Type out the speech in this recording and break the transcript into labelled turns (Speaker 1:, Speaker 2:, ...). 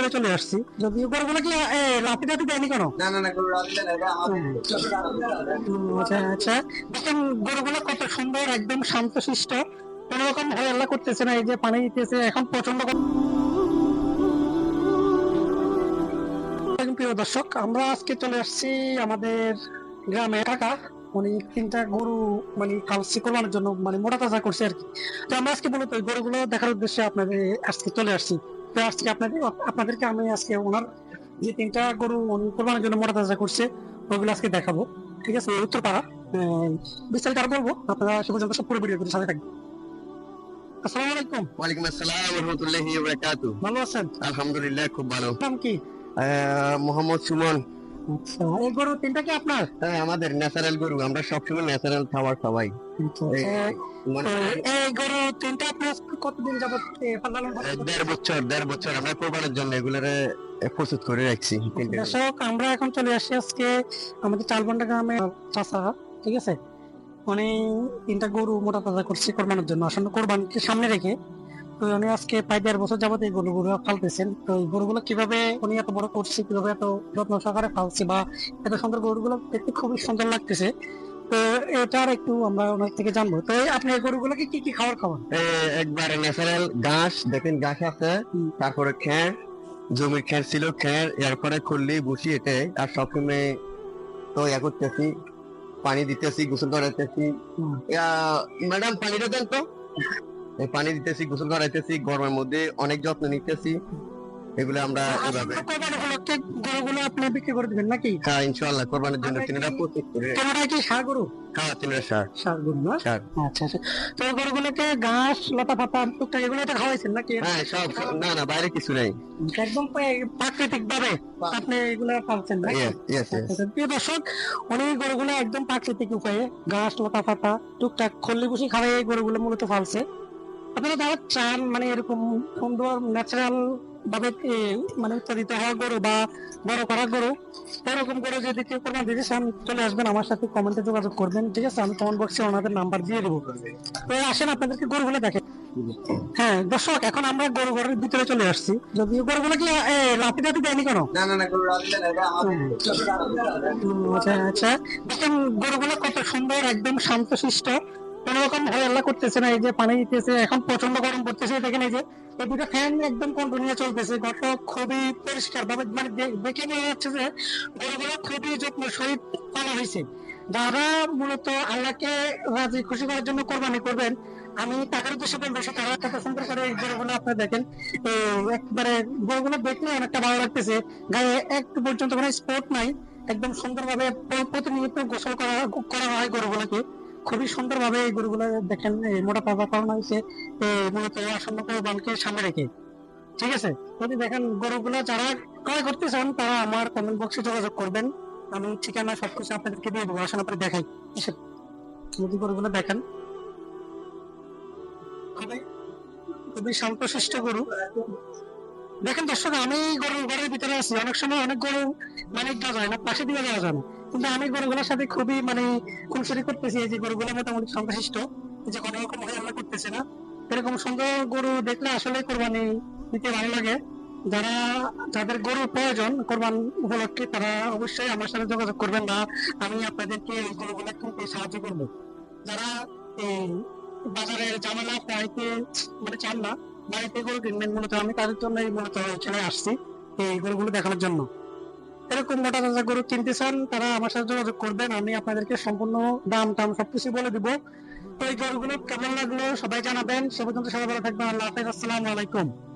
Speaker 1: ভিতরে চলে আসছি। যদিও গরুগুলো কি এ, রাতে রাতে দেয়নি কেন
Speaker 2: না না না
Speaker 1: আচ্ছা আচ্ছা। দেখেন গরুগুলো কত সুন্দর একদম কোনো রকম করতেছে না এই যে পানি দিতেছে এখন প্রচণ্ড প্রিয় দর্শক আমরা আজকে চলে আসছি আমাদের গ্রামে। কাকা উনি তিনটা গরু মানে কালসি কোরবানোর জন্য মানে মোটা তাজা করছে আর কি। তো আমরা আজকে মূলত গরুগুলো দেখার উদ্দেশ্যে আপনাদের আজকে চলে আসছি। তো আজকে আপনাদের আপনাদেরকে আমি আজকে ওনার যে তিনটা গরু কোরবানোর জন্য মোটা তাজা করছে ওগুলো আজকে দেখাবো। ঠিক আছে? উত্তরপাড়া বিস্তারিত আর বলব। আপনারা সে পর্যন্ত সব পুরো ভিডিও করে সাথে থাকবেন। আসসালামু আলাইকুম।
Speaker 2: ওয়ালাইকুম আসসালাম ওয়া রাহমাতুল্লাহি ওয়া বারাকাতুহু।
Speaker 1: ভালো আছেন?
Speaker 2: আলহামদুলিল্লাহ খুব ভালো।
Speaker 1: নাম কি?
Speaker 2: মোহাম্মদ সুমন।
Speaker 1: আচ্ছা। এই গরু তিনটা কি আপনার?
Speaker 2: হ্যাঁ আমাদের ন্যাচারাল গরু। আমরা সবসময় ন্যাচারাল খাবার খাওয়াই। এই,
Speaker 1: আহ,
Speaker 2: মানে
Speaker 1: এই গরু তিনটা আপনার কতদিন যাবত পালানো
Speaker 2: দেড় বছর দেড় বছর আমরা কোরবানের জন্য এগুলারে প্রস্তুত করে রাখছি।
Speaker 1: দর্শক আমরা এখন চলে আসছি আজকে আমাদের চালবন্ডা গ্রামে চাষা ঠিক আছে? উনি তিনটা গরু মোটা তাজা করছে কোরবানোর জন্য। আসলে কোরবানকে সামনে রেখে তো উনি আজকে প্রায় দেড় বছর যাবত এই গরুগুলো পালতেছেন। তো এই গরুগুলো কীভাবে উনি এত বড় করছে কীভাবে এত যত্ন সহকারে পালছে বা এত সুন্দর গরুগুলো দেখতে খুবই সুন্দর লাগতেছে। তো এটার একটু আমরা ওনার থেকে জানব। তো আপনি গরুগুলোকে কি কি খাবার? খাওয়ান
Speaker 2: একবারে ন্যাচারাল ঘাস দেখেন ঘাস আছে তারপরে খ্যার জমির খ্যার ছিল খ্যার এরপরে খুললি বসি এটাই আর সবসময় তো ইয়া করতেছি পানি দিতেছি গোসল করাইতেছি।
Speaker 1: হুম।
Speaker 2: ম্যাডাম পানিটা দেন তো। পানি দিতেছি গোসল করাইতেছি গরমের মধ্যে অনেক যত্ন নিতেছি। এগুলো আমরা এভাবে
Speaker 1: কোরবানি উপলক্ষে গরুগুলো আপনি বিক্রি করে দিবেন নাকি?
Speaker 2: হ্যাঁ কোরবানির জন্য তিনটা প্রস্তুত করে।
Speaker 1: কি সার গরু?
Speaker 2: খাওয়া তিনটা সার।
Speaker 1: সার গরু না?
Speaker 2: সার।
Speaker 1: আচ্ছা আচ্ছা। তো গরুগুলোকে ঘাস লতা পাতা টুকটাক এগুলো এটা খাওয়াইছেন নাকি?
Speaker 2: হ্যাঁ সব না না বাইরে কিছু নেই।
Speaker 1: একদম প্রাকৃতিক ভাবে আপনি এগুলো পাচ্ছেন না?
Speaker 2: ইয়েস
Speaker 1: আচ্ছা, প্রিয় দর্শক উনি গরুগুলো একদম প্রাকৃতিক উপায়ে ঘাস লতা পাতা টুকটাক খল্লি বসি খাওয়াই এই গরুগুলো মূলত ফালছে আপনারা যারা চান মানে এরকম সুন্দর ন্যাচারাল ভাবে মানে উৎপাদিত হওয়া গরু বা বড় করা গরু এরকম গরু যদি কেউ কোনো দিতে চান চলে আসবেন আমার সাথে কমেন্টে যোগাযোগ করবেন ঠিক আছে? আমি কমেন্ট বক্সে ওনাদের নাম্বার দিয়ে দেবো। তো আসেন আপনাদেরকে গরুগুলো দেখেন। হ্যাঁ দর্শক এখন আমরা গরু ঘরের ভিতরে চলে আসছি। যদিও গরুগুলো কি রাতে রাতে দেয়নি কেন? আচ্ছা আচ্ছা। দেখেন গরুগুলো কত সুন্দর একদম শান্ত শিষ্ট কোন রকম ভয় আল্লাহ করতেছে না, এই যে পানি দিতেছে, এখন প্রচণ্ড গরম পড়তেছে, দেখেন এই যে, এই দুটো ফ্যান একদম কন্টিনিউ চলতেছে। ঘরটা খুবই পরিষ্কার ভাবে মানে দেখে মনে হচ্ছে যে গরুগুলো খুবই যত্ন সহিত হয়েছে। যারা মূলত আল্লাহকে রাজি, খুশি করার জন্য কোরবানি করবেন, আমি টাকার উদ্দেশ্যে তারা টাকা সুন্দর করে, এই গরুগুলো দেখেন। একবারে গরুগুলো দেখলে অনেকটা ভালো লাগতেছে। গায়ে একটু পর্যন্ত কোনো স্পট নাই, একদম সুন্দরভাবে প্র- প্রতিনিয়ত গোসল করা করা হয় গরুগুলোকে খুবই সুন্দরভাবে এই গরুগুলো দেখেন মোটা তাজা করানো হয়েছে মূলত আসন্ন কোরবানকে সামনে রেখে। ঠিক আছে? যদি দেখেন গরুগুলো যারা ক্রয় করতে চান, তারা আমার কমেন্ট বক্সে যোগাযোগ করবেন। আমি ঠিকানা সবকিছু আপনাদেরকে দিয়ে দেবো আসলে আপনি দেখাই। যদি গরুগুলো দেখেন, খুবই- খুবই শান্তশিষ্ট গরু। দেখেন দর্শক, আমি গরু ঘরের ভিতরে আছি। অনেক সময় অনেক গরু মানে যাওয়া যায় না, পাশে দিয়ে যাওয়া যায় না। কিন্তু আমি গরুগুলোর সাথে খুবই মানে খুনসুরি করতেছি যে গরুগুলো মোটামুটি শান্তশিষ্ট যে কোনো রকম আমরা করতেছে না। এরকম সুন্দর গরু দেখলে আসলে কোরবানি দিতে ভালো লাগে। যারা, যাদের গরুর প্রয়োজন কোরবান উপলক্ষে তারা অবশ্যই আমার সাথে যোগাযোগ করবেন না আমি আপনাদেরকে এই গরুগুলো কিনতে সাহায্য করব। যারা এই বাজারের ঝামেলা পাইতে মানে চান না, বাড়িতে গরু কিনবেন, মূলত আমি তাদের জন্য এই মূলত এখানে আসছি এই গরুগুলো দেখানোর জন্য। এরকম মোটা তাজা গরু কিনতে চান, তারা আমার সাথে যোগাযোগ করবেন, আমি আপনাদেরকে সম্পূর্ণ দাম টাম সবকিছু বলে দিব। তো এই গরুগুলো কেমন লাগল সবাই জানাবেন। সে পর্যন্ত সবাই ভালো থাকবেন। আল্লাহ হাফেজ। আসসালামু আলাইকুম।